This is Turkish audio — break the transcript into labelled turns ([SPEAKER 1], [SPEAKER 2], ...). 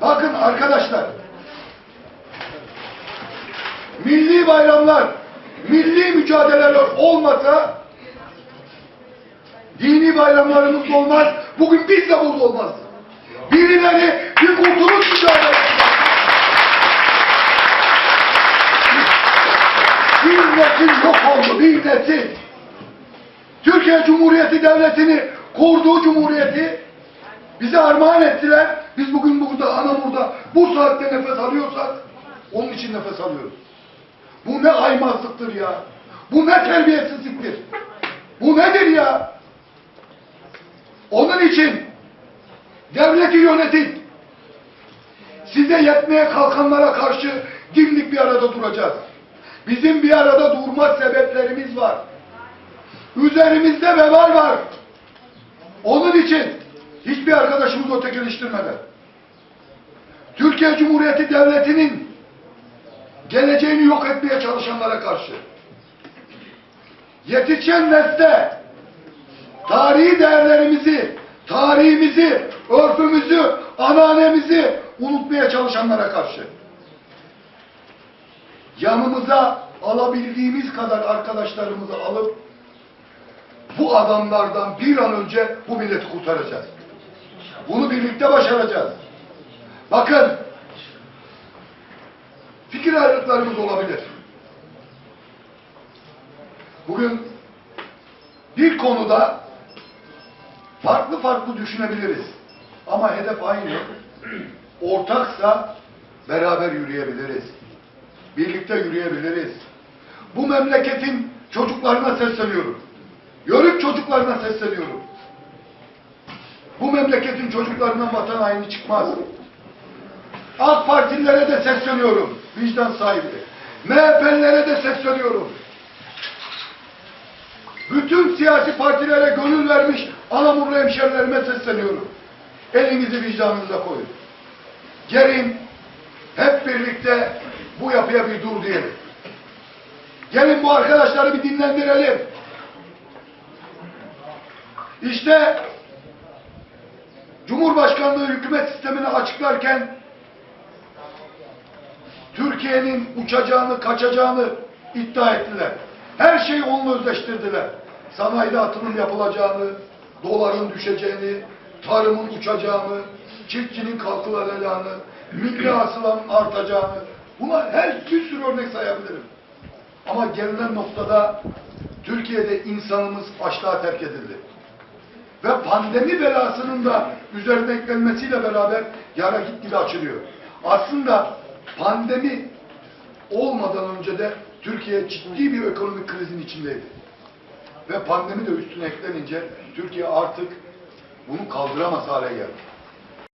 [SPEAKER 1] Bakın arkadaşlar. Milli bayramlar, milli mücadeleler olmasa dini bayramlarımız olmaz. Bugün biz de burada olmaz. Birileri bir kurtuluş mücadelesi Bir nesil yok oldu, bir nesil. Türkiye Cumhuriyeti Devleti'ni kurduğu cumhuriyeti bize armağan ettiler. Biz bugün burada, Anamur'da bu saatte nefes alıyorsak onun için nefes alıyoruz. Bu ne aymazlıktır ya. Bu ne terbiyesizliktir. Bu nedir ya? Onun için devleti yönetin. Size yetmeye kalkanlara karşı dimdik bir arada duracağız. Bizim bir arada durma sebeplerimiz var. Üzerimizde vebal var. Onun için hiçbir arkadaşımız ötekileştirmeden Türkiye Cumhuriyeti Devleti'nin geleceğini yok etmeye çalışanlara karşı. Yetişen nesle tarihi değerlerimizi, tarihimizi, örfümüzü, anneannemizi unutmaya çalışanlara karşı. Yanımıza alabildiğimiz kadar arkadaşlarımızı alıp bu adamlardan bir an önce bu milleti kurtaracağız. Bunu birlikte başaracağız. Bakın fikir ayrılıklarımız olabilir. Bugün bir konuda farklı farklı düşünebiliriz. Ama hedef aynı. Ortaksa beraber yürüyebiliriz. Birlikte yürüyebiliriz. Bu memleketin çocuklarına sesleniyorum. Yörük çocuklarına sesleniyorum. Bu memleketin çocuklarından vatan haini çıkmaz. AK Partililere de sesleniyorum. Vicdan sahibi. MHP'lilere de sesleniyorum. Bütün siyasi partilere gönül vermiş Anamurlu hemşerilerime sesleniyorum. Elinizi vicdanınıza koyun. Gelin hep birlikte bu yapıya bir dur diyelim. Gelin bu arkadaşları bir dinlendirelim. İşte Cumhurbaşkanlığı hükümet sistemini açıklarken Türkiye'nin uçacağını, kaçacağını iddia ettiler. Her şeyi onunla özleştirdiler. Sanayide atılım yapılacağını, doların düşeceğini, tarımın uçacağını, çiftçinin kalkılacağını, milli hasılanın artacağını. Buna her bir sürü örnek sayabilirim. Ama gelinen noktada Türkiye'de insanımız açlığa terk edildi. Ve pandemi belasının da üzerine eklenmesiyle beraber yara gitgide açılıyor. Aslında pandemi olmadan önce de Türkiye ciddi bir ekonomik krizin içindeydi. Ve pandemi de üstüne eklenince Türkiye artık bunu kaldıramaz hale geldi.